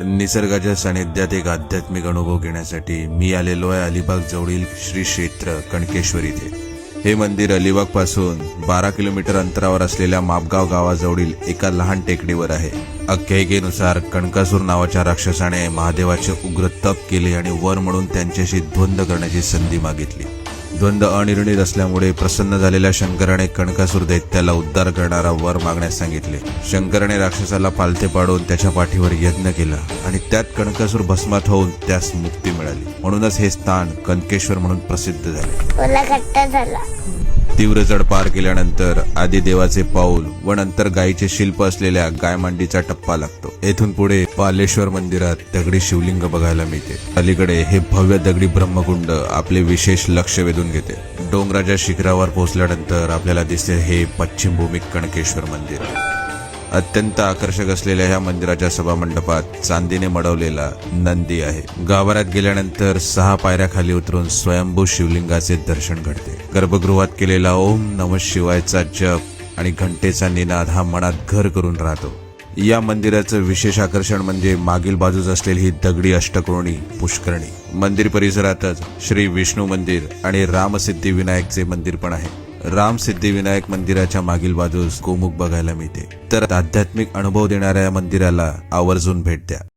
निसर्गाच्या सानिध्यात एक आध्यात्मिक अनुभव घेण्यासाठी मी आलेलो आहे अलिबाग जवळील श्री क्षेत्र कणकेश्वर इथे. हे मंदिर अलिबागपासून बारा किलोमीटर अंतरावर असलेल्या मापगाव गावाजवळील एका लहान टेकडीवर आहे. आख्यायिकेनुसार कणकासूर नावाच्या राक्षसाने महादेवाचे उग्र तप केले आणि वर म्हणून त्यांच्याशी द्वंद्व करण्याची संधी मागितली. द्वंद्व अनिर्णित असल्यामुळे प्रसन्न झालेल्या शंकराने कणकासूर दैत्याला उद्धार करणारा वर मागण्यास सांगितले. शंकराने राक्षसाला पालथे पाडून त्याच्या पाठीवर यज्ञ केला आणि त्यात कणकासूर भस्मात होऊन त्यास मुक्ती मिळाली. म्हणूनच हे स्थान कणकेश्वर म्हणून प्रसिद्ध झाले. तीव्र जड पार केल्यानंतर आधी देवाचे पाऊल व नंतर गायीचे शिल्प असलेल्या गायमांडीचा टप्पा लागतो. येथून पुढे पालेश्वर मंदिरात दगडी शिवलिंग बघायला मिळते. अलीकडे हे भव्य दगडी ब्रह्मकुंड आपले विशेष लक्ष वेधून घेते. डोंगराच्या शिखरावर पोहोचल्यानंतर आपल्याला दिसते हे पश्चिम भूमी कणकेश्वर मंदिर. अत्यंत आकर्षक असलेल्या ह्या मंदिराच्या सभामंडपात चांदीने मडवलेला नंदी आहे. गाभाऱ्यात गेल्यानंतर सहा पायऱ्या खाली उतरून स्वयंभू शिवलिंगाचे दर्शन घडते. गर्भगृहात केलेला ओम नम शिवायचा जप आणि घंटेचा निनाद हा मनात घर करून राहतो. या मंदिराचं विशेष आकर्षण म्हणजे मागील बाजूस असलेली ही दगडी अष्टकोणी पुष्करणी. मंदिर परिसरातच श्री विष्णू मंदिर आणि रामसिद्धी विनायकचे मंदिर पण आहे. राम सिद्धिविनायक मंदिराच्या मागील बाजूस गोमुख बघायला मिळते. तर आध्यात्मिक अनुभव देणाऱ्या या मंदिराला आवर्जून भेट द्या.